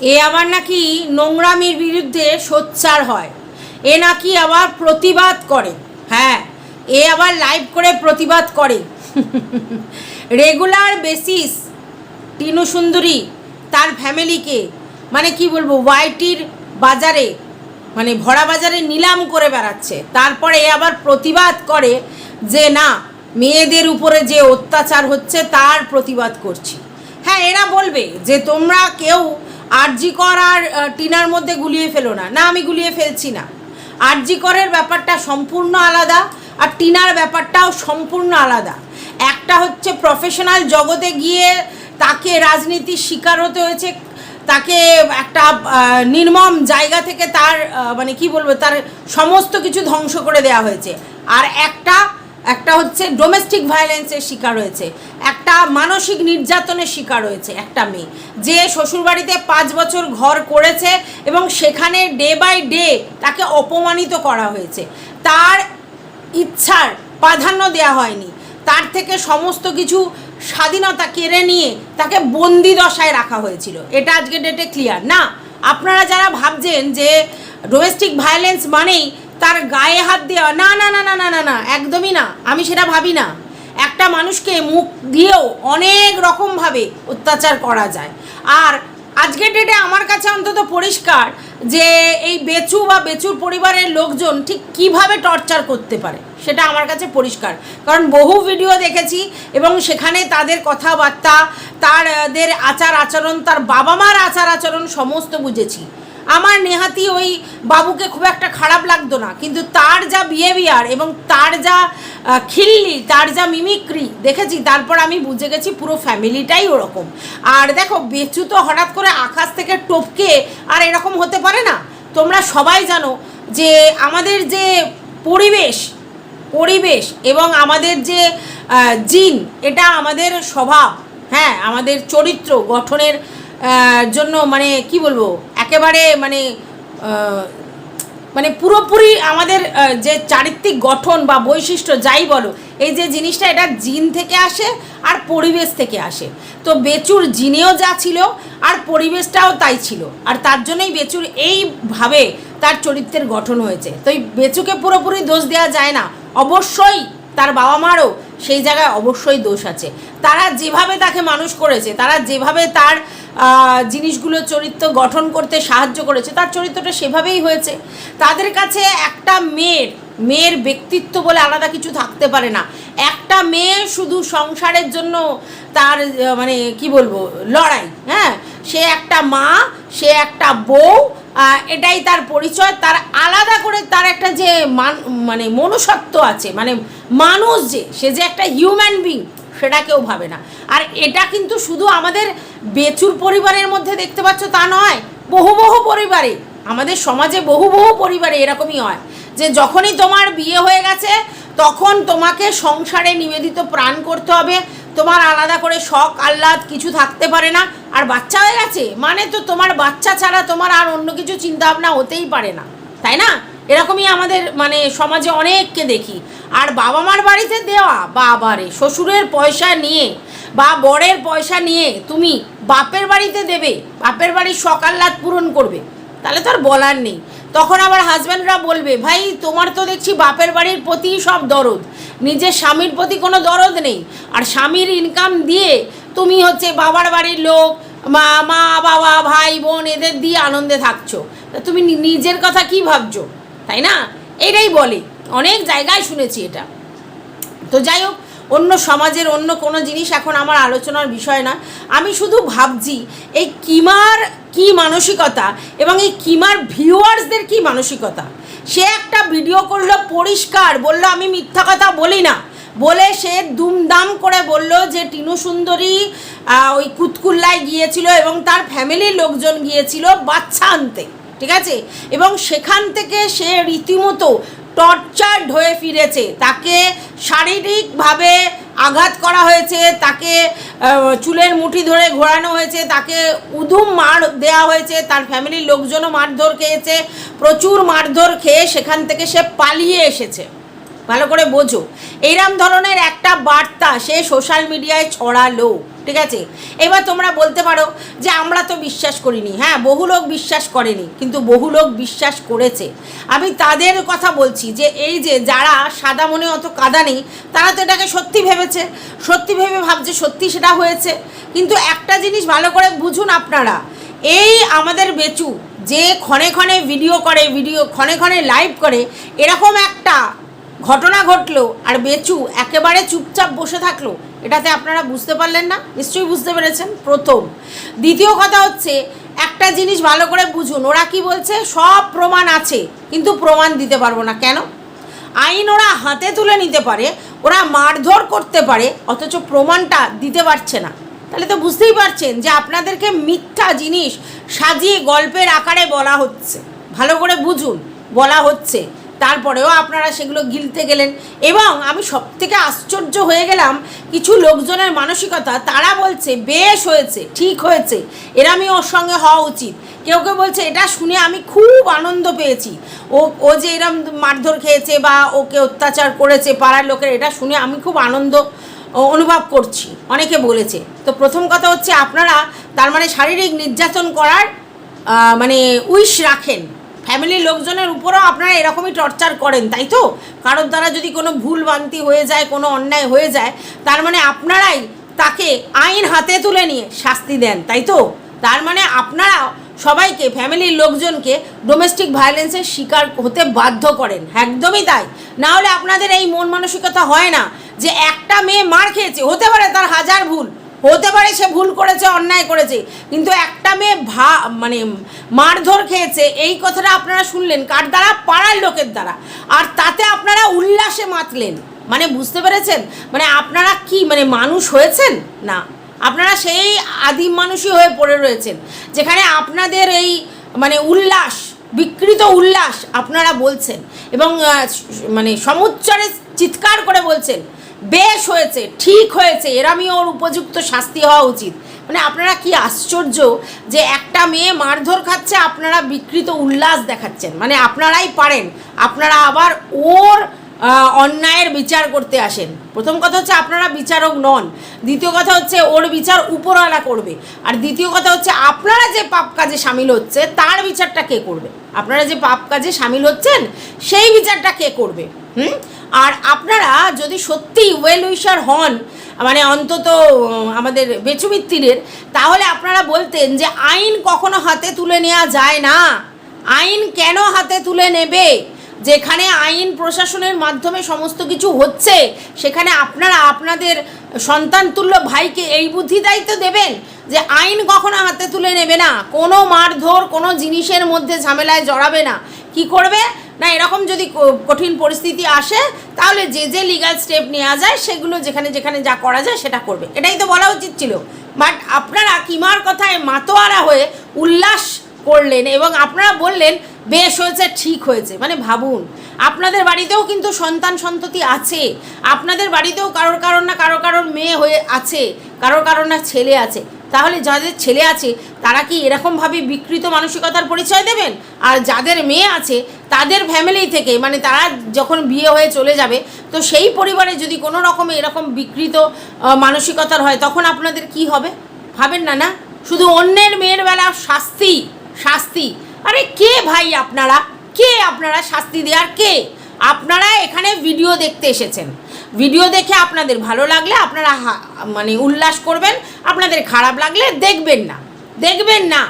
এ আবার নাকি নোংরামির বিরুদ্ধে সোচ্চার হয়। এ নাকি আবার প্রতিবাদ করে। হ্যাঁ এ আবার লাইভ করে প্রতিবাদ করে। রেগুলার বেসিস, টিনু সুন্দরী, তার ফ্যামিলিকে মানে কি বলব, ওয়াইটির বাজারে মানে ভরা বাজারে নিলাম করে বেড়াচ্ছে। তারপরে এ আবার প্রতিবাদ করে যে না, মেয়েদের উপরে যে অত্যাচার হচ্ছে, তার প্রতিবাদ করছি। হ্যাঁ এরা বলবে যে তোমরা কেউ আরজি কর আর টিনার মধ্যে গুলিয়ে ফেলো না। না, আমি গুলিয়ে ফেলছি না। আরজি করের ব্যাপারটা সম্পূর্ণ আলাদা আর টিনার ব্যাপারটাও সম্পূর্ণ আলাদা। একটা হচ্ছে প্রফেশনাল জগতে গিয়ে তাকে রাজনীতির শিকার হতে হয়েছে, তাকে একটা নির্মম জায়গা থেকে তার মানে কি বলব, তার সমস্ত কিছু ধ্বংস করে দেওয়া হয়েছে। আর একটা একটা হচ্ছে ডোমেস্টিক ভায়োলেন্সের শিকার হয়েছে, একটা মানসিক নির্যাতনের শিকার হয়েছে একটা মেয়ে, যে শ্বশুরবাড়িতে পাঁচ বছর ঘর করেছে এবং সেখানে ডে বাই ডে তাকে অপমানিত করা হয়েছে। তার ইচ্ছার প্রাধান্য দেওয়া হয়নি, তার থেকে সমস্ত কিছু স্বাধীনতা কেড়ে নিয়ে তাকে বন্দি দশায় রাখা হয়েছিল। এটা আজকে ডেটে ক্লিয়ার না, আপনারা যারা ভাবছেন যে ডোমেস্টিক ভায়োলেন্স মানেই তার গায়ে হাত দেওয়া না না না না না না না, একদমই না। আমি সেটা ভাবি না। একটা মানুষকে মুখ দিয়েও অনেক রকমভাবে অত্যাচার করা যায়। আর আজকের ডেটে আমার কাছে অন্তত পরিষ্কার যে এই বেচু বা বেচুর পরিবারের লোকজন ঠিক কীভাবে টর্চার করতে পারে, সেটা আমার কাছে পরিষ্কার। কারণ বহু ভিডিও দেখেছি এবং সেখানে তাদের কথাবার্তা, তাদের আচার আচরণ, তার বাবা মার আচার আচরণ সমস্ত বুঝেছি। আমার নেহাতি ওই বাবুকে খুব একটা খারাপ লাগতো না। কিন্তু তার যা বিহেভিয়ার এবং তার যা খিল্লি, তার যা মিমিক্রি দেখেছি? তারপর আমি বুঝে গেছি পুরো ফ্যামিলিটাই ওরকম। আর দেখো, বেচু তো হঠাৎ করে আকাশ থেকে টপকে, আর এরকম হতে পারে না? তোমরা সবাই জানো যে আমাদের যে পরিবেশ পরিবেশ এবং আমাদের যে জিন, এটা আমাদের স্বভাব হ্যাঁ আমাদের চরিত্র, গঠনের জন্য মানে কি বলব, একেবারে মানে মানে পুরোপুরি আমাদের যে চারিত্রিক গঠন বা বৈশিষ্ট্য যাই বলো, এই যে জিনিসটা এটা জিন থেকে আসে আর পরিবেশ থেকে আসে। তো বেচুর জিনেও যা ছিল আর পরিবেশটাও তাই ছিল। আর তার জন্যই বেচুর এইভাবে তার চরিত্রের গঠন হয়েছে। তো এই বেচুকে পুরোপুরি দোষ দেওয়া যায় না। অবশ্যই তার বাবা মারও সেই জায়গায় অবশ্যই দোষ আছে। তারা যেভাবে তাকে মানুষ করেছে, তারা যেভাবে তার জিনিসগুলো চরিত্র গঠন করতে সাহায্য করেছে। তার চরিত্রটা সেভাবেই হয়েছে। তাদের কাছে একটা মেয়ের মেয়ের ব্যক্তিত্ব বলে আলাদা কিছু থাকতে পারে না। একটা মেয়ে শুধু সংসারের জন্য তার মানে কি বলব, লড়াই হ্যাঁ? সে একটা মা, সে একটা বউ এটাই তার পরিচয়। তার আলাদা করে তার একটা যে মান মানে মনুষ্যত্ব আছে মানে মানুষ যে, সে যে একটা হিউম্যান বিং সেটা কেউ ভাবে না। আর এটা কিন্তু শুধু আমাদের বেচুর পরিবারের মধ্যে দেখতে পাচ্ছ তা নয়, বহু বহু পরিবারে, আমাদের সমাজে বহু বহু পরিবারে এরকমই হয় যে যখনই তোমার বিয়ে হয়ে গেছে, তখন তোমাকে সংসারে নিবেদিত প্রাণ করতে হবে, তোমার আলাদা করে শখ, আহ্লাদ কিছু থাকতে পারে না, আর বাচ্চা হয়ে গেছে মানে তো তোমার বাচ্চা ছাড়া তোমার আর অন্য কিছু চিন্তা ভাবনা হতেই পারে না, তাই না? এরকমই আমাদের মানে সমাজে অনেককে দেখি। আর বাবা মার বাড়িতে দেওয়া বাবারে শ্বশুরের পয়সা নিয়ে বা বরের পয়সা নিয়ে তুমি বাপের বাড়িতে দেবে, বাপের বাড়ির সকাল্লাদ পূরণ করবে, তাহলে তো আর বলার নেই। তখন আবার হাজব্যান্ডরা বলবে, ভাই, তোমার তো দেখছি বাপের বাড়ির প্রতি সব দরদ, নিজের স্বামীর প্রতি কোনো দরদ নেই। আর স্বামীর ইনকাম দিয়ে তুমি হচ্ছে বাবার বাড়ির লোক, মা মা, বাবা, ভাই, বোন এদের দিয়ে আনন্দে থাকছো। তা তুমি নিজের কথা কি ভাবছ? তাই না? এটাই বলে। অনেক জায়গায় শুনেছি এটা। তো যাই হোক, অন্য সমাজের অন্য কোনো জিনিস এখন আমার আলোচনার বিষয় না। আমি শুধু ভাবছি, এই কিমার কি মানসিকতা এবং এই কিমার ভিউয়ার্সদের কি মানসিকতা? সে একটা ভিডিও করল পরিষ্কার, বলল আমি মিথ্যা কথা বলি না। বলে সে দুমদাম করে বলল যে টিনু সুন্দরী ওই কুতকুল্লায় গিয়েছিল এবং তার ফ্যামিলির লোকজন গিয়েছিল বাচ্চা আনতে। ঠিক আছে? এবং সেখান থেকে সে রীতিমতো টর্চার্ড হয়ে ফিরেছে। তাকে শারীরিকভাবে আঘাত করা হয়েছে, তাকে চুলের মুঠি ধরে ঘোরানো হয়েছে, তাকে উদুম মার দেওয়া হয়েছে, তার ফ্যামিলির লোকজনও মারধর খেয়েছে, প্রচুর মারধর খেয়ে সেখান থেকে সে পালিয়ে এসেছে। ভালো করে বোঝো। এইরম ধরনের একটা বার্তা সে সোশ্যাল মিডিয়ায় ছড়ালো। ঠিক আছে? এবার তোমরা বলতে পারো যে আমরা তো বিশ্বাস করিনি। হ্যাঁ বহু লোক বিশ্বাস করেনি, কিন্তু বহু লোক বিশ্বাস করেছে। আমি তাদের কথা বলছি যে এই যে যারা সাদা মনে অত কাদা নেই, তারা তো এটাকে সত্যি ভেবেছে। সত্যি ভেবে ভাবছে সত্যি সেটা হয়েছে। কিন্তু একটা জিনিস ভালো করে বুঝুন আপনারা, এই আমাদের বেচু যে ক্ষণে ক্ষণে ভিডিও করে ভিডিও ক্ষণে ক্ষণে লাইভ করে, এরকম একটা ঘটনা ঘটলো, আর বেচু একেবারে চুপচাপ বসে থাকল। এটাতে আপনারা বুঝতে পারলেন না, নিশ্চয়ই বুঝতে পেরেছেন। প্রথম। দ্বিতীয় কথা হচ্ছে, একটা জিনিস ভালো করে বুঝুন, ওরা কি বলছে? সব প্রমাণ আছে, কিন্তু প্রমাণ দিতে পারব না। কেন? আইন ওরা হাতে তুলে নিতে পারে, ওরা মারধর করতে পারে, অথচ প্রমাণটা দিতে পারছে না। তাহলে তো বুঝতেই পারছেন যে আপনাদেরকে মিথ্যা জিনিস সাজিয়ে গল্পের আকারে বলা হচ্ছে। ভালো করে বুঝুন, বলা হচ্ছে। তারপরেও আপনারা সেগুলো গিলতে গেলেন। এবং আমি সব থেকে আশ্চর্য হয়ে গেলাম, কিছু লোকজনের মানসিকতা, তারা বলছে, বেশ হয়েছে, ঠিক হয়েছে, এরামই ওর সঙ্গে হওয়া উচিত। কেউ কেউ বলছে, এটা শুনে আমি খুব আনন্দ পেয়েছি। ও ও যে এরম মারধর খেয়েছে বা ওকে অত্যাচার করেছে পাড়ার লোকের, এটা শুনে আমি খুব আনন্দ অনুভব করছি। অনেকে বলেছে। তো প্রথম কথা হচ্ছে, আপনারা তার মানে শারীরিক নির্যাতন করার মানে উইশ রাখেন। ফ্যামিলির লোকজনের উপরও আপনারা এরকমই টর্চার করেন, তাই তো? কারোর দ্বারা যদি কোনো ভুল বান্তি হয়ে যায়, কোনো অন্যায় হয়ে যায়, তার মানে আপনারাই তাকে আইন হাতে তুলে নিয়ে শাস্তি দেন, তাই তো? তার মানে আপনারা সবাইকে, ফ্যামিলির লোকজনকে ডোমেস্টিক ভায়োলেন্সের শিকার হতে বাধ্য করেন, একদমই তাই। না হলে আপনাদের এই মন মানসিকতা হয় না যে একটা মেয়ে মার খেয়েছে, হতে পারে তার হাজার ভুল হতে পারে সে ভুল করেছে, অন্যায় করেছে, কিন্তু একটা মেয়ে ভা মানে মারধর খেয়েছে, এই কথাটা আপনারা শুনলেন, কার দ্বারা? পাড়ার লোকের দ্বারা। আর তাতে আপনারা উল্লাসে মাতলেন। মানে বুঝতে পেরেছেন? মানে আপনারা কি মানে মানুষ হয়েছেন? না। আপনারা সেই আদিম মানুষই হয়ে পড়ে রয়েছেন। যেখানে আপনাদের এই মানে উল্লাস বিকৃত উল্লাস আপনারা বলছেন এবং মানে সমুচ্চারে চিৎকার করে বলছেন, বেশ হয়েছে, ঠিক হয়েছে, এরামই ওর উপযুক্ত শাস্তি হওয়া উচিত। মানে আপনারা কি আশ্চর্য যে একটা মেয়ে মারধর খাচ্ছে, আপনারা বিকৃত উল্লাস দেখাচ্ছেন। মানে আপনারাই পারেন, আপনারা আবার ওর অন্যায়ের বিচার করতে আসেন। প্রথম কথা হচ্ছে আপনারা বিচারক নন। দ্বিতীয় কথা হচ্ছে ওর বিচার উপরওয়ালা করবে। আর দ্বিতীয় কথা হচ্ছে আপনারা যে পাপ কাজে সামিল হচ্ছে, তার বিচারটা কে করবে? আপনারা যে পাপ কাজে সামিল হচ্ছেন, সেই বিচারটা কে করবে? হুম? আর আপনারা যদি সত্যিই ওয়েল উইশার হন মানে অন্তত আমাদের বেচুমিত্তিরের তাহলে আপনারা বলতেন যে আইন কখনো হাতে তুলে নেওয়া যায় না। আইন কেন হাতে তুলে নেবে? যেখানে আইন প্রশাসনের মাধ্যমে সমস্ত কিছু হচ্ছে, সেখানে আপনারা, আপনাদের সন্তানতুল্য ভাইকে এই বুদ্ধি দায়িত্ব দেবেন যে আইন কখনো হাতে তুলে নেবে না। কোনো মারধর, কোনো জিনিসের মধ্যে ঝামেলায় জড়াবে না। কি করবে? না, এরকম যদি কঠিন পরিস্থিতি আসে, তাহলে যে যে লিগাল স্টেপ নেওয়া যায়, সেগুলো যেখানে যেখানে যা করা যায়, সেটা করবে। এটাই তো বলা উচিত ছিল। বাট আপনারা কিমার কথায় মাতোয়ারা হয়ে উল্লাস করলেন এবং আপনারা বললেন, বেশ হয়েছে, ঠিক হয়েছে। মানে ভাবুন, আপনাদের বাড়িতেও কিন্তু সন্তান সন্ততি আছে। আপনাদের বাড়িতেও কারোর কারোর না কারও কারোর মেয়ে হয়ে আছে, কারোর কারোর না ছেলে আছে। তাহলে যাদের ছেলে আছে, তারা কি এরকমভাবে বিকৃত মানসিকতার পরিচয় দেবেন? আর যাদের মেয়ে আছে, তাদের ফ্যামিলি থেকে মানে তারা যখন বিয়ে হয়ে চলে যাবে, তো সেই পরিবারে যদি কোনো রকমে এরকম বিকৃত মানসিকতার হয়, তখন আপনাদের কি হবে? ভাবেন না না? শুধু অন্যের মেয়ের বেলা শাস্তি। শাস্তি। আরে কে ভাই আপনারা? কে আপনারা শাস্তি দেওয়ার কে? আপনারা এখানে ভিডিও দেখতে এসেছেন। ভিডিও দেখে আপনাদের ভালো লাগলে আপনারা মানে উল্লাস করবেন, আপনাদের খারাপ লাগলে দেখবেন না। দেখবেন না।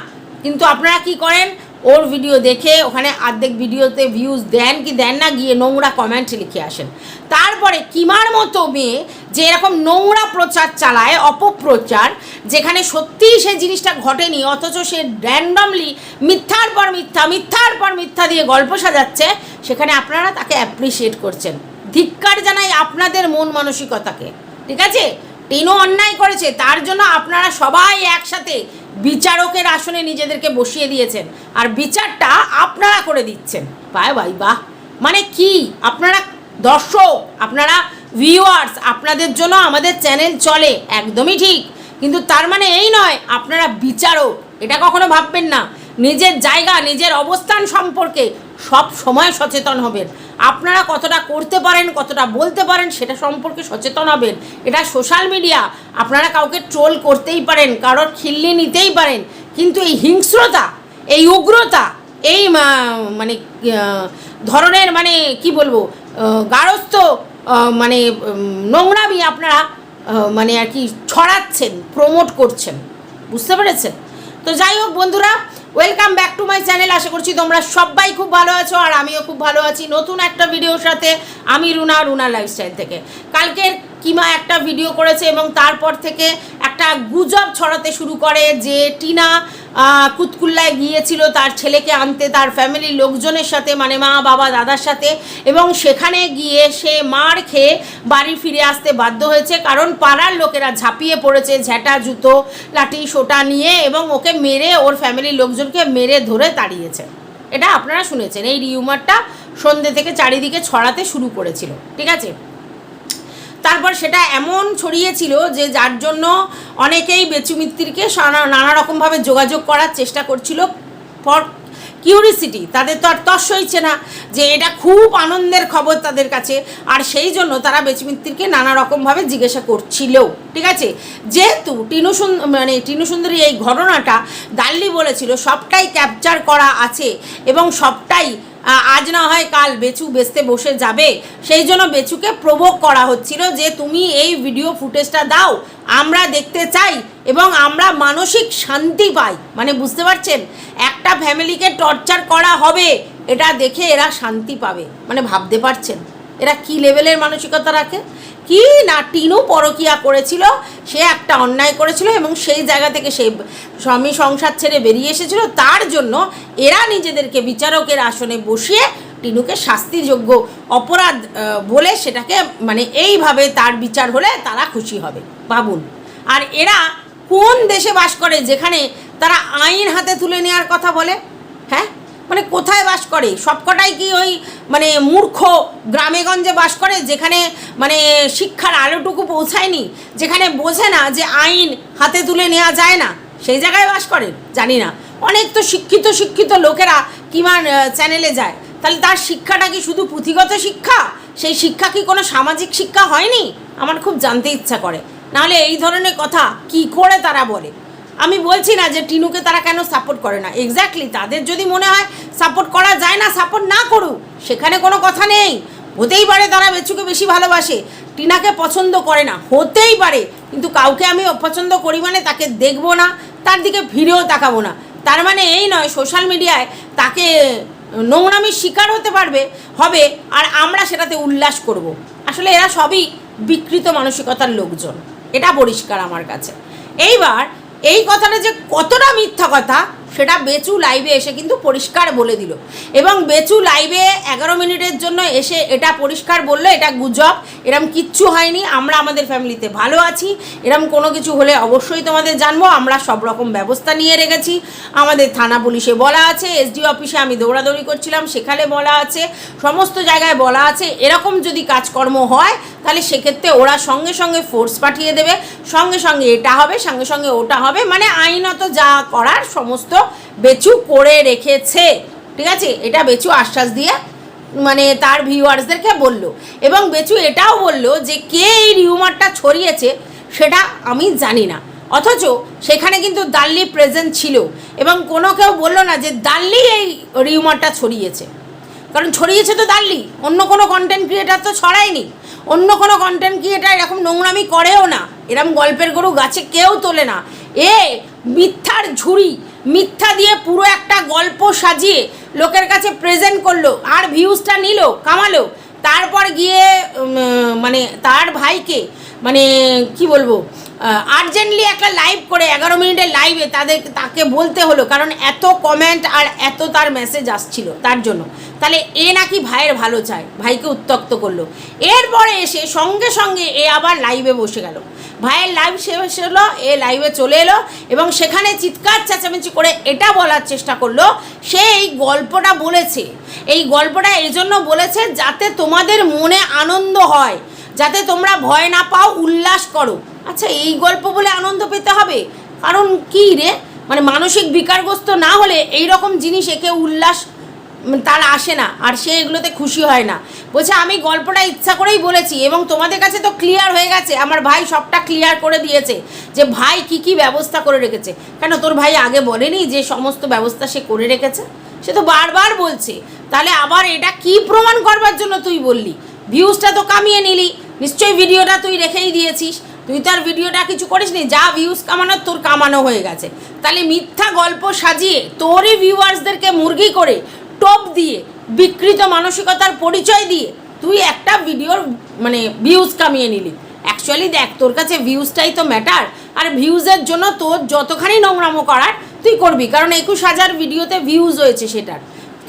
কিন্তু আপনারা কি করেন? ওর ভিডিও দেখে ওখানে অর্ধেক ভিডিওতে ভিউজ দেন কি দেন না গিয়ে নোংরা কমেন্ট লিখে আসেন। তারপরে কিমার মতো মেয়ে যে এরকম নোংরা প্রচার চালায়, অপপ্রচার, যেখানে সত্যিই সে জিনিসটা ঘটেনি, অথচ সে র্যান্ডমলি মিথ্যার পর মিথ্যা, মিথ্যার পর মিথ্যা দিয়ে গল্প সাজাচ্ছে, সেখানে আপনারা তাকে অ্যাপ্রিসিয়েট করছেন। ধিক্কার জানাই আপনাদের মন মানসিকতাকে। ঠিক আছে? টিনও অন্যায় করেছে, তার জন্য আপনারা সবাই একসাথে বিচারকের আসনে নিজেদেরকে বসিয়ে দিয়েছেন। আর বিচারটা আপনারা করে দিচ্ছেন। বাই বাই, বাহ। মানে কি? আপনারা দর্শক, আপনারা ভিউয়ার্স আপনাদের জন্য আমাদের চ্যানেল চলে, একদমই ঠিক। কিন্তু তার মানে এই নয়, আপনারা বিচারক, এটা কখনো ভাববেন না। নিজের জায়গা, নিজের অবস্থান সম্পর্কে সব সময় সচেতন হবেন। আপনারা কতটা করতে পারেন, কতটা বলতে পারেন, সেটা সম্পর্কে সচেতন হবেন। এটা সোশ্যাল মিডিয়া আপনারা কাউকে ট্রোল করতেই পারেন, কারোর খিল্লি নিতেই পারেন। কিন্তু এই হিংস্রতা, এই উগ্রতা, এই মানে ধরনের মানে কি বলব গারস্থ মানে নোংরামি আপনারা মানে আর কি ছড়াচ্ছেন প্রমোট করছেন। বুঝতে পেরেছেন? তো যাই হোক বন্ধুরা welcome back to my channel আশা করছি তোমরা সবাই খুব ভালো আছো, আর আমিও খুব ভালো আছি নতুন একটা ভিডিওর সাথে আমি রুনা রুনা লাইফস্টাইল থেকে। কালকের কিমা একটা ভিডিও করেছে এবং তারপর থেকে একটা গুজব ছড়াতে শুরু করে যে টিনা কুতকুল্লায় গিয়েছিল তার ছেলেকে আনতে, তার ফ্যামিলির লোকজনের সাথে মানে মা, বাবা, দাদার সাথে। এবং সেখানে গিয়ে সে মার খেয়ে বাড়ি ফিরে আসতে বাধ্য হয়েছে। কারণ পাড়ার লোকেরা ঝাঁপিয়ে পড়েছে ঝ্যাঁটা জুতো, লাঠি, সোটা নিয়ে এবং ওকে মেরে ওর ফ্যামিলির লোকজনকে মেরে ধরে তাড়িয়েছে। এটা আপনারা শুনেছেন। এই রিউমারটা সন্ধ্যে থেকে চারিদিকে ছড়াতে শুরু করেছিল। ঠিক আছে? তারপর সেটা এমন ছড়িয়েছিল যে যার জন্য অনেকেই বেচু মিত্তিরকে সানা- নানা রকমভাবে যোগাযোগ করার চেষ্টা করছিল ফর কিউরিসিটি। তাদের তো আর তস হইছে না যে এটা খুব আনন্দের খবর তাদের কাছে। আর সেই জন্য তারা বেচু মিত্তিরকে নানা রকমভাবে জিজ্ঞাসা করছিল। ঠিক আছে? যেহেতু টিনুসুন মানে টিনু সুন্দরী এই ঘটনাটা দাল্লি বলেছিল, সবটাই ক্যাপচার করা আছে এবং সবটাই আজ না হয় কাল বেচু বেচতে বসে যাবে। সেই জন্য বেচুকে প্রভোগ করা হচ্ছিল যে, তুমি এই ভিডিও ফুটেজটা দাও, আমরা দেখতে চাই এবং আমরা মানসিক শান্তি পাই। মানে বুঝতে পারছেন? একটা ফ্যামিলিকে টর্চার করা হবে, এটা দেখে এরা শান্তি পাবে। মানে ভাবতে পারছেন? এরা কি লেভেলের মানসিকতা রাখে? কি না টিনু পরকিয়া করেছিল, সে একটা অন্যায় করেছিল এবং সেই জায়গা থেকে সে স্বামী সংসার ছেড়ে বেরিয়ে এসেছিল। তার জন্য এরা নিজেদেরকে বিচারকের আসনে বসিয়ে টিনুকে শাস্তিযোগ্য অপরাধ বলে সেটাকে মানে এইভাবে তার বিচার হলে তারা খুশি হবে। ভাবুন। আর এরা কোন দেশে বাস করে যেখানে তারা আইন হাতে তুলে নেওয়ার কথা বলে? হ্যাঁ? মানে কোথায় বাস করে? সবকটাই কি ওই মানে মূর্খ গ্রামেগঞ্জে বাস করে, যেখানে মানে শিক্ষার আলোটুকু পৌঁছায়নি, যেখানে বোঝে না যে আইন হাতে তুলে নেওয়া যায় না? সেই জায়গায় বাস করেন জানি না। অনেক তো শিক্ষিত শিক্ষিত লোকেরা কিমান চ্যানেলে যায়। তাহলে তার শিক্ষাটা কি শুধু পুঁথিগত শিক্ষা? সেই শিক্ষা কি কোনো সামাজিক শিক্ষা হয়নি? আমার খুব জানতে ইচ্ছা করে। নাহলে এই ধরনের কথা কি করে তারা বলে? আমি বলছি না যে টিনুকে তারা কেন সাপোর্ট করে না। এক্স্যাক্টলি তাদের যদি মনে হয় সাপোর্ট করা যায় না সাপোর্ট না করুক, সেখানে কোনো কথা নেই। হতেই পারে তারা বেচুকে বেশি ভালোবাসে। টিনাকে পছন্দ করে না, হতেই পারে। কিন্তু কাউকে আমি অপছন্দ করি মানে তাকে দেখব না, তার দিকে ফিরেও তাকাবো না। তার মানে এই নয় সোশ্যাল মিডিয়ায় তাকে নোংরামির শিকার হতে পারবে, হবে, আর আমরা সেটাতে উল্লাস করব। আসলে এরা সবই বিকৃত মানসিকতার লোকজন। এটা পরিষ্কার আমার কাছে। এইবার এই কথাটা যে কতটা মিথ্যা কথা সেটা বেচু লাইভে এসে কিন্তু পরিষ্কার বলে দিল। এবং বেচু লাইভে এগারো মিনিটের জন্য এসে এটা পরিষ্কার বলল, এটা গুজব এরম কিচ্ছু হয়নি, আমরা আমাদের ফ্যামিলিতে ভালো আছি, এরম কোনো কিছু হলে অবশ্যই তোমাদের জানব, আমরা সব রকম ব্যবস্থা নিয়ে রেখেছি, আমাদের থানা পুলিশে বলা আছে এসডি অফিসে আমি দৌড়াদৌড়ি করছিলাম, সেখানে বলা আছে, সমস্ত জায়গায় বলা আছে, এরকম যদি কাজকর্ম হয়, তাহলে সেক্ষেত্রে ওরা সঙ্গে সঙ্গে ফোর্স পাঠিয়ে দেবে, সঙ্গে সঙ্গে এটা হবে, সঙ্গে সঙ্গে ওটা হবে মানে আইনত যা করার সমস্ত বেচু করে রেখেছে। ঠিক আছে? এটা বেচু আশ্বাস দিয়ে মানে তার ভিউয়ার্সদেরকে বলল। এবং বেচু এটাও বলল যে, কে এই রিউমারটা ছড়িয়েছে সেটা আমি জানি না। অথচ সেখানে কিন্তু দাল্লি প্রেজেন্ট ছিল এবং কোনো কেউ বলল না যে, দাল্লি এই রিউমারটা ছড়িয়েছে। কারণ ছড়িয়েছে তো দাল্লি। অন্য কোনো কন্টেন্ট ক্রিয়েটার তো ছড়ায়নি। অন্য কোনো কন্টেন্ট ক্রিয়েটার এরকম নোংরামি করেও না। এরম গল্পের গরু গাছে কেউ তোলে না। এ মিথ্যার ঝুড়ি। মিথ্যা দিয়ে পুরো একটা গল্প সাজিয়ে লোকের কাছে প্রেজেন্ট করল, আর ভিউজটা নিল, কামালো। তারপর গিয়ে মানে তার ভাইকে মানে কি বলব আর্জেন্টলি একটা লাইভ করে, এগারো মিনিটের লাইভে তাদের, তাকে বলতে হলো, কারণ এত কমেন্ট আর এত তার মেসেজ আসছিল তার জন্য। তাহলে এ নাকি ভাইয়ের ভালো চায়, ভাইকে উত্তক্ত করল। এরপরে এসে সঙ্গে সঙ্গে এ আবার লাইভে বসে গেল। ভাইয়ের লাইভ শেষ হলো, এ লাইভে চলে এলো, এবং সেখানে চিৎকার, চেঁচামেচি করে এটা বলার চেষ্টা করল, সে এই গল্পটা বলেছে। এই গল্পটা এই জন্য বলেছে যাতে তোমাদের মনে আনন্দ হয়। যাতে তোমরা ভয় না পাও, উল্লাস করো। আচ্ছা এই গল্প বলে আনন্দ পেতে হবে? কারণ কি রে? মানে মানসিক বিকারগ্রস্ত না হলে এই রকম জিনিস একে উল্লাস তার আসে না, আর সে এগুলোতে খুশি হয় না। বলছে, আমি গল্পটা ইচ্ছা করেই বলেছি এবং তোমাদের কাছে তো ক্লিয়ার হয়ে গেছে। আমার ভাই সবটা ক্লিয়ার করে দিয়েছে যে ভাই কি কি ব্যবস্থা করে রেখেছে। কেন, তোর ভাই আগে বলেনি যে সমস্ত ব্যবস্থা সে করে রেখেছে? সে তো বারবার বলছে। তাহলে আবার এটা কি প্রমাণ করবার জন্য তুই বললি? ভিউজটা তো কামিয়ে নিলি। নিশ্চয়ই ভিডিওটা তুই রেখেই দিয়েছিস। তুই তো আর ভিডিওটা কিছু করিসনি যা ভিউজ কামানোর তোর কামানো হয়ে গেছে। তাহলে মিথ্যা গল্প সাজিয়ে তোরই ভিউয়ার্সদেরকে মুরগি করে টপ দিয়ে বিকৃত মানসিকতার পরিচয় দিয়ে তুই একটা ভিডিওর মানে ভিউজ কামিয়ে নিলি। অ্যাকচুয়ালি দেখ, তোর কাছে ভিউজটাই তো ম্যাটার আর ভিউজের জন্য তোর যতখানি নোংরামো করার তুই করবি, কারণ একুশ হাজার ভিডিওতে ভিউজ হয়েছে সেটার।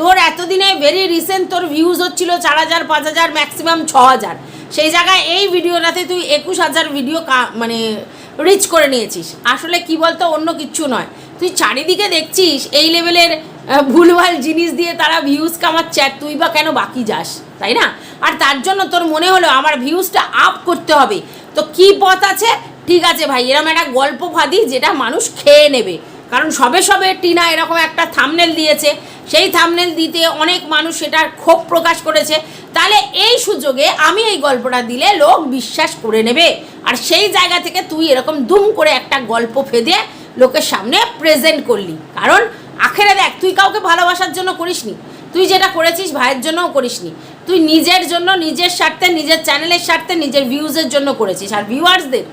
তোর এতদিনে ভেরি রিসেন্ট তোর ভিউজ হচ্ছিল চার হাজার, পাঁচ হাজার ম্যাক্সিমাম ছ হাজার। সেই জায়গায় এই ভিডিওটাতে তুই একুশ হাজার ভিডিও কা- মানে রিচ করে নিয়েছিস। আসলে কি বলতো, অন্য কিচ্ছু নয়। তুই চারিদিকে দেখছিস, এই লেভেলের ভুলভাল জিনিস দিয়ে তারা ভিউজ কামাচ্ছে আর তুই বা কেন বাকি যাস, তাই না? আর তার জন্য তোর মনে হলো, আমার ভিউজটা আপ করতে হবে। তো কি পথ আছে? ঠিক আছে ভাই এরকম একটা গল্প ফাঁদি যেটা মানুষ খেয়ে নেবে। কারণ সবে সবে টিনা এরকম একটা থামনেল দিয়েছে সেই থামনেল দিতে অনেক মানুষ সেটার ক্ষোভ প্রকাশ করেছে। তাহলে এই সুযোগে আমি এই গল্পটা দিলে লোক বিশ্বাস করে নেবে। আর সেই জায়গা থেকে তুই এরকম দুম করে একটা গল্প ফেদে লোকের সামনে প্রেজেন্ট করলি। কারণ আখেরে দেখ, তুই কাউকে ভালোবাসার জন্য করিসনি। তুই যেটা করেছিস ভাইয়ের জন্যও করিসনি। তুই নিজের জন্য, নিজের স্বার্থে, নিজের চ্যানেলের স্বার্থে, নিজের ভিউজের জন্য করেছিস। আর ভিউয়ার্সদের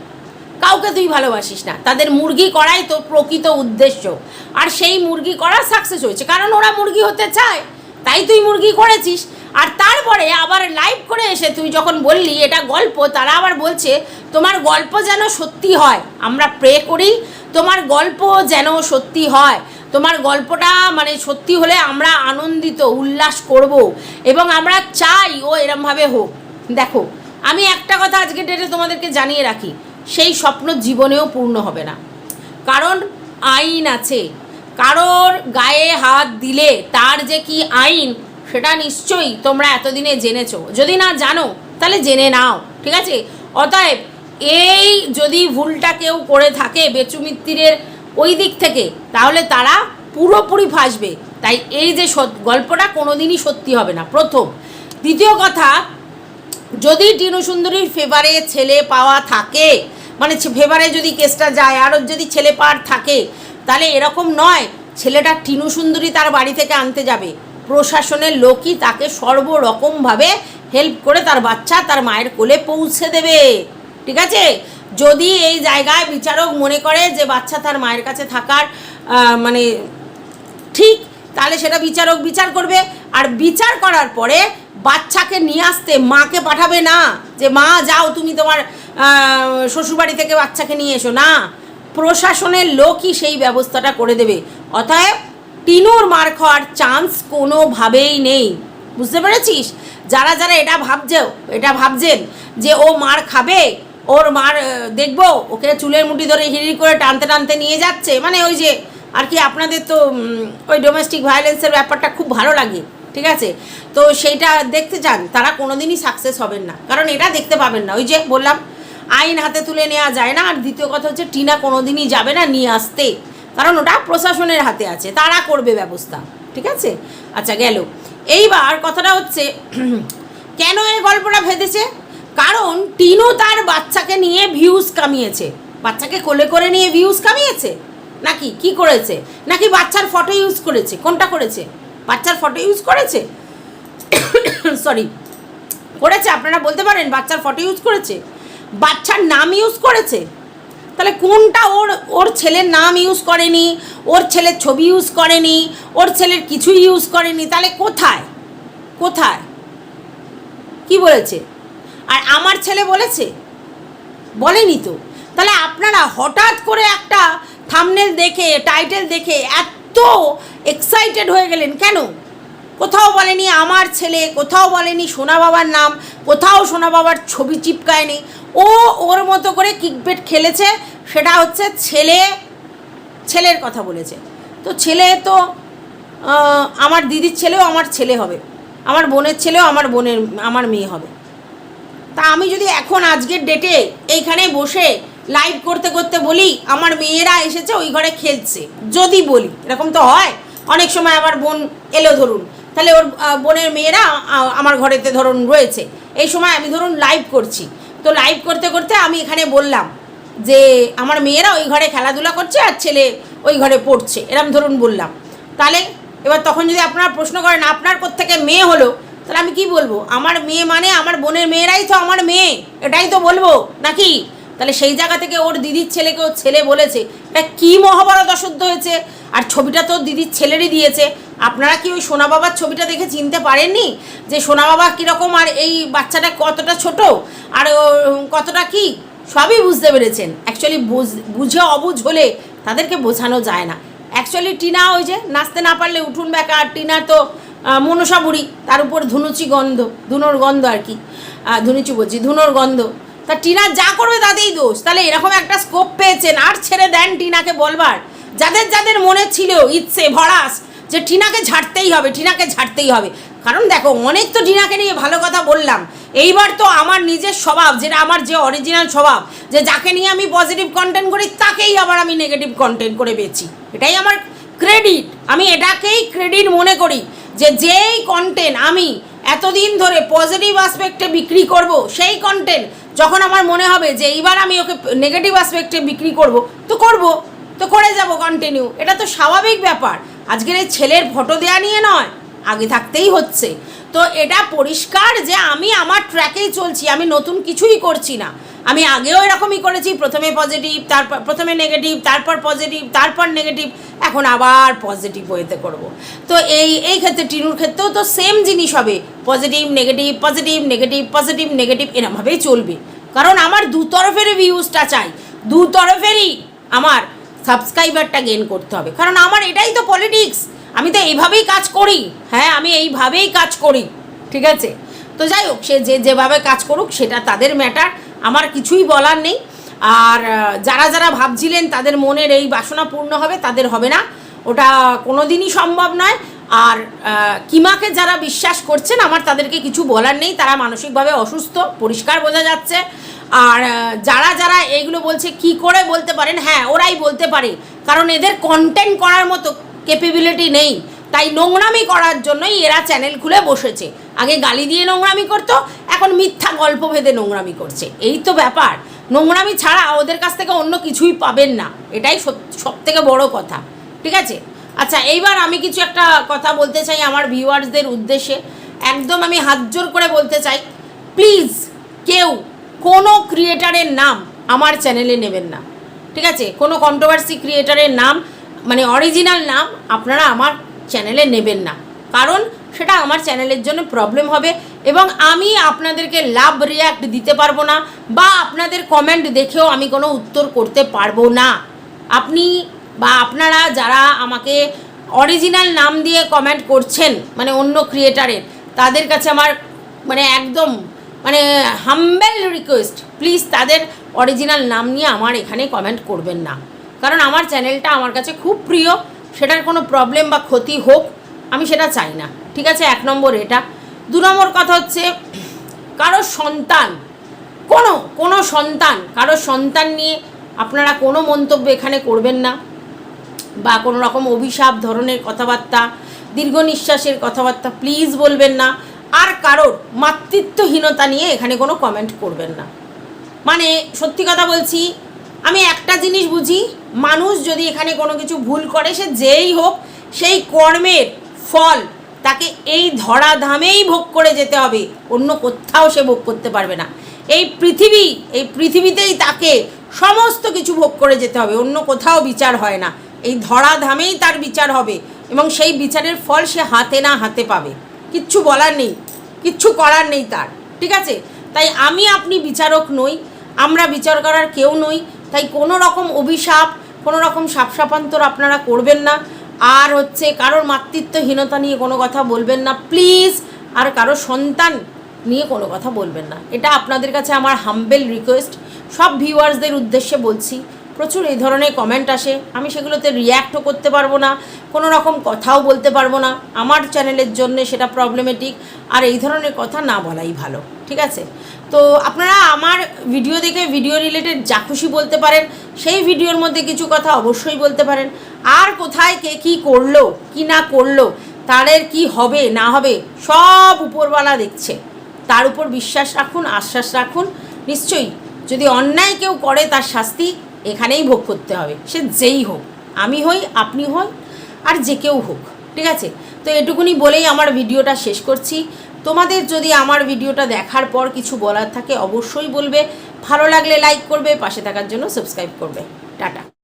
কাউকে তুই ভালোবাসিস না। তাদের মুরগি করাই তো প্রকৃত উদ্দেশ্য। আর সেই মুরগি করা সাকসেস হয়েছে। কারণ ওরা মুরগি হতে চায়, তাই তুই মুরগি করেছিস। আর তারপরে আবার লাইভ করে এসে তুই যখন বললি, এটা গল্প, তারা আবার বলছে, তোমার গল্প যেন সত্যি হয়। আমরা প্রে করি, তোমার গল্প যেন সত্যি হয়। তোমার গল্পটা মানে সত্যি হলে আমরা আনন্দিত, উল্লাস করব। এবং আমরা চাই ও এরমভাবে হোক। দেখো, আমি একটা কথা আজকে ডেটে তোমাদেরকে জানিয়ে রাখি। সেই স্বপ্ন জীবনেও পূর্ণ হবে না। কারণ আইন আছে। কারোর গায়ে হাত দিলে তার যে কি আইন, সেটা নিশ্চয়ই তোমরা এতদিনে জেনেছো। যদি না জানো, তাহলে জেনে নাও, ঠিক আছে? অতএব এই যদি ভুলটা কেউ করে থাকে বেচুমিত্তিরের ওই দিক থেকে, তাহলে তারা পুরোপুরি ফাঁসবে। তাই এই যে গল্পটা কোনোদিনই সত্যি হবে না। প্রথম। দ্বিতীয় কথা যদি টিনু সুন্দরীর ফেভারে ছেলে পাওয়া থাকে মানে ফেভারে যদি কেসটা যায় আরও যদি ছেলে পাওয়ার থাকে, তাহলে এরকম নয়, ছেলেটা টিনু সুন্দরী তার বাড়ি থেকে আনতে যাবে। প্রশাসনের লোকই তাকে সর্বরকমভাবে হেল্প করে তার বাচ্চা তার মায়ের কোলে পৌঁছে দেবে। ঠিক আছে? যদি এই জায়গায় বিচারক মনে করে যে বাচ্চা তার মায়ের কাছে থাকার মানে ঠিক, তাহলে সেটা বিচারক বিচার করবে। আর বিচার করার পরে বাচ্চাকে নিয়ে আসতে, মাকে পাঠাবে না যে, মা, যাও তুমি তোমার শ্বশুরবাড়ি থেকে বাচ্চাকে নিয়ে এসো। না, প্রশাসনের লোকই সেই ব্যবস্থাটা করে দেবে। অতএব টিনুর মার খাওয়ার চান্স কোনোভাবেই নেই। বুঝতে পেরেছিস? যারা যারা এটা ভাবছেও এটা ভাবছেন যে, ও মার খাবে, ওর মার দেখব, ওকে চুলের মুঠি ধরে হিড়ি করে টানতে টানতে নিয়ে যাচ্ছে। মানে ওই যে, আর কি আপনাদের তো ওই ডোমেস্টিক ভায়োলেন্সের ব্যাপারটা খুব ভালো লাগে। ঠিক আছে? তো সেইটা দেখতে চান, তারা কোনোদিনই সাকসেস হবেন না। কারণ এটা দেখতে পাবেন না। ওই যে বললাম, আইন হাতে তুলে নেওয়া যায় না। আর দ্বিতীয় কথা হচ্ছে, টিনা কোনোদিনই যাবে না নিয়ে আসতে। কারণ ওটা প্রশাসনের হাতে আছে। তারা করবে ব্যবস্থা। ঠিক আছে? আচ্ছা গেল। এইবার কথাটা হচ্ছে, কেন এই গল্পটা ভেদেছে? কারণ টিনু তার বাচ্চাকে নিয়ে ভিউজ কামিয়েছে। বাচ্চাকে কোলে করে নিয়ে ভিউজ কামিয়েছে? নাকি কি করেছে? নাকি বাচ্চার ফটো ইউজ করেছে? কোনটা করেছে? বাচ্চার ফটো ইউজ করেছে? সরি করেছে, আপনারা বলতে পারেন বাচ্চার ফটো ইউজ করেছে? বাচ্চার নাম ইউজ করেছে? তাহলে কোনটা ওর ওর ছেলের নাম ইউজ করেনি? ওর ছেলের ছবি ইউজ করেনি? ওর ছেলের কিছুই ইউজ করেনি? তাহলে কোথায়? কোথায়? কি বলেছে? আর আমার ছেলে বলেছে? বলেনি তো? তাহলে আপনারা হঠাৎ করে একটা থামনেল দেখে টাইটেল দেখে, এত এক্সাইটেড হয়ে গেলেন কেন? কোথাও বলেনি আমার ছেলে, কোথাও বলেনি সোনা বাবার নাম, কোথাও সোনা বাবার ছবি চিপকায়নি। ও ওর মতো করে কিকবেট খেলেছে, সেটা হচ্ছে ছেলে, ছেলের কথা বলেছে। তো ছেলে তো আমার দিদির ছেলেও আমার ছেলে হবে। আমার বোনের ছেলেও আমার বোনের, আমার মেয়ে হবে। তা আমি যদি এখন আজকের ডেটে এইখানে বসে লাইভ করতে করতে বলি, আমার মেয়েরা এসেছে, ওই ঘরে খেলছে। যদি বলি, এরকম তো হয়, অনেক সময় আমার বোন এলো ধরুন। তাহলে ওর বোনের মেয়েরা আমার ঘরেতে ধরুন রয়েছে। এই সময় আমি ধরুন লাইভ করছি। তো লাইভ করতে করতে আমি এখানে বললাম যে, আমার মেয়েরা ওই ঘরে খেলাধুলা করছে আর ছেলে ওই ঘরে পড়ছে। এরম ধরুন বললাম। তাহলে এবার তখন যদি আপনারা প্রশ্ন করেন, আপনার কোত্থেকে মেয়ে হলো, তাহলে আমি কি বলব? আমার মেয়ে মানে আমার বোনের মেয়েরাই তো আমার মেয়ে। এটাই তো বলব, নাকি? তাহলে সেই জায়গা থেকে ওর দিদির ছেলেকে ওর ছেলে বলেছে এটা কি মহাভারত অশুদ্ধ হয়েছে? আর ছবিটা তো দিদির ছেলেরই দিয়েছে। আপনারা কি ওই সোনা বাবার ছবিটা দেখে চিনতে পারেননি? যে সোনা বাবা কীরকম আর এই বাচ্চাটা কতটা ছোট? আর কতটা কি? সবই বুঝতে পেরেছেন। অ্যাকচুয়ালি বুঝে অবুঝ হলে তাদেরকে বোঝানো যায় না। অ্যাকচুয়ালি টিনা ওই যে নাচতে না পারলে উঠুন ব্যাকা, আর টিনার তো মনসা বুড়ি, তার উপর ধুনুচি গন্ধ, ধুনোর গন্ধ আর কি। ধুনুচি বলছি, ধুনোর গন্ধ। তা টিনা যা করবে তাতেই দোষ। তাহলে এরকম একটা স্কোপ পেয়েছেন, আর ছেড়ে দেন টিনাকে বলবার। যাদের যাদের মনে ছিল ইচ্ছে, ভরাস, যে টিনাকে ঝাড়তেই হবে, টিনাকে ঝাড়তেই হবে। কারণ দেখো, অনেক তো টিনাকে নিয়ে ভালো কথা বললাম। এইবার তো আমার নিজের স্বভাব, যেটা আমার যে অরিজিনাল স্বভাব, যে যাকে নিয়ে আমি পজিটিভ কন্টেন্ট করি, তাকেই আবার আমি নেগেটিভ কন্টেন্ট করে বেছি এটাই আমার ক্রেডিট আমি এটাকেই ক্রেডিট মনে করি যে যেই কন্টেন্ট আমি এতদিন ধরে পজিটিভ আসপেক্টে বিক্রি করব, সেই কন্টেন্ট যখন আমার মনে হবে যে এইবার আমি ওকে নেগেটিভ অ্যাসপেক্টে বিক্রি করব, তো করব, তো করে যাব কন্টিনিউ এটা তো স্বাভাবিক ব্যাপার। আজকের এই ছেলের ফটো দেওয়া নিয়ে নয়, আগে থাকতেই হচ্ছে। তো এটা পরিষ্কার যে আমি আমার ট্র্যাকেই চলছি, আমি নতুন কিছুই করছি না। আমি আগেও এরকমই করেছি, প্রথমে পজিটিভ তারপর প্রথমে নেগেটিভ তারপর পজিটিভ তারপর নেগেটিভ এখন আবার পজিটিভ ওয়েতে করব। তো এই এই ক্ষেত্রে টিনুর ক্ষেত্রেও তো সেম জিনিস হবে positive negative positive negative positive negative এরমভাবেই চলবে। কারণ আমার দু তরফেরই ভিউজটা চাই, দু তরফেরই আমার সাবস্ক্রাইবারটা গেন করতে হবে। কারণ আমার এটাই তো পলিটিক্স আমি তো এইভাবেই কাজ করি হ্যাঁ আমি এইভাবেই কাজ করি, ঠিক আছে? তো যাই হোক, সে যে যেভাবে কাজ করুক, সেটা তাদের ম্যাটার আমার কিছুই বলার নেই। আর যারা যারা ভাবছিলেন তাদের মনের এই বাসনা পূর্ণ হবে, তাদের হবে না। ওটা কোনো দিনই সম্ভব নয়। আর কিমাকে যারা বিশ্বাস করছেন, আমার তাদেরকে কিছু বলার নেই। তারা মানসিকভাবে অসুস্থ, পরিষ্কার বোঝা যাচ্ছে। আর যারা যারা এইগুলো বলছে, কি করে বলতে পারেন? হ্যাঁ ওরাই বলতে পারে। কারণ এদের কন্টেন্ট করার মতো ক্যাপেবিলিটি নেই। তাই নোংরামি করার জন্যই এরা চ্যানেল খুলে বসেছে। আগে গালি দিয়ে নোংরামি করতো, এখন মিথ্যা গল্প ভেদে নোংরামি করছে। এই তো ব্যাপার। নোংরামি ছাড়া ওদের কাছ থেকে অন্য কিছুই পাবেন না। এটাই সব থেকে বড় কথা। ঠিক আছে? আচ্ছা এইবার আমি কিছু একটা কথা বলতে চাই আমার ভিউয়ার্সদের উদ্দেশ্যে। একদম আমি হাত জোর করে বলতে চাই, প্লিজ কেউ কোনো ক্রিয়েটারের নাম আমার চ্যানেলে নেবেন না। ঠিক আছে? কোনো কন্ট্রোভার্সি ক্রিয়েটারের নাম মানে অরিজিনাল নাম আপনারা আমার চ্যানেলে নেবেন না। কারণ সেটা আমার চ্যানেলের জন্য প্রবলেম হবে এবং আমি আপনাদেরকে লাভ রিয়াক্ট দিতে পারব না বা আপনাদের কমেন্ট দেখেও আমি কোনো উত্তর করতে পারব না। আপনি বা আপনারা যারা আমাকে অরিজিনাল নাম দিয়ে কমেন্ট করছেন মানে অন্য ক্রিয়েটারের তাদের কাছে আমার মানে একদম মানে হাম্বেল রিকোয়েস্ট প্লিজ তাদের অরিজিনাল নাম নিয়ে আমার এখানে কমেন্ট করবেন না। কারণ আমার চ্যানেলটা আমার কাছে খুব প্রিয়, সেটার কোনো প্রবলেম বা ক্ষতি হোক, আমি সেটা চাই না। ঠিক আছে? এক নম্বর এটা। দু নম্বর কথা হচ্ছে, কারও সন্তান, কোনো কোনো সন্তান, কারও সন্তান নিয়ে আপনারা কোনো মন্তব্য এখানে করবেন না বা কোনো রকম অভিশাপ ধরনের কথাবার্তা, দীর্ঘ নিঃশ্বাসের কথাবার্তা প্লিজ বলবেন না। আর কারোর মাতৃত্বহীনতা নিয়ে এখানে কোনো কমেন্ট করবেন না। মানে সত্যি কথা বলছি, আমি একটা জিনিস বুঝি, মানুষ যদি এখানে কোনো কিছু ভুল করে, সে যেই হোক, সেই কর্মের ফল তাকে এই ধরাধামেই ভোগ করে যেতে হবে। অন্য কোথাও সে ভোগ করতে পারবে না। এই পৃথিবী, এই পৃথিবীতেই তাকে সমস্ত কিছু ভোগ করে যেতে হবে। অন্য কোথাও বিচার হয় না। এই ধরাধামেই তার বিচার হবে এবং সেই বিচারের ফল সে হাতে না হাতে পাবে। কিচ্ছু বলার নেই। কিচ্ছু করার নেই তার। ঠিক আছে? তাই আমি আপনি বিচারক নই, আমরা বিচার করার কেউ নই। তাই কোনো রকম অভিশাপ, কোনো রকম সাপসাপান্তর আপনারা করবেন না। আর হচ্ছে কারোর মাতৃত্বহীনতা নিয়ে কোনো কথা বলবেন না। প্লিজ, আর কারও সন্তান নিয়ে কোনো কথা বলবেন না। এটা আপনাদের কাছে আমার হাম্বেল রিকোয়েস্ট সব ভিউয়ার্সদের উদ্দেশ্যে বলছি, প্রচুর এই ধরনের কমেন্ট আসে। আমি সেগুলোতে রিয়্যাক্টও করতে পারব না, কোনো রকম কথাও বলতে পারব না। আমার চ্যানেলের জন্য সেটা প্রবলেমেটিক আর এই ধরনের কথা না বলাই ভালো, ঠিক আছে? তো আপনারা আমার ভিডিও দেখে ভিডিও রিলেটেড যা খুশি বলতে পারেন, সেই ভিডিওর মধ্যে কিছু কথা অবশ্যই বলতে পারেন। আর কোথায় কে কী করল, কি না করল, তাদের কি হবে, না হবে, সব উপরওয়ালা দেখছে। তার উপর বিশ্বাস রাখুন, আশ্বাস রাখুন। নিশ্চয়ই যদি অন্যায় কেউ করে তার শাস্তি এখানেই ভোগ করতে হবে। সে যেই হোক, আমি হই, আপনি হই আর যে কেউ হোক, ঠিক আছে? তো এটুকুনি বলেই আমার ভিডিওটা শেষ করছি। তোমাদের যদি আমার ভিডিওটা দেখার পর কিছু বলার থাকে, অবশ্যই বলবে। ভালো লাগলে লাইক করবে, পাশে থাকার জন্য সাবস্ক্রাইব করবে। টাটা।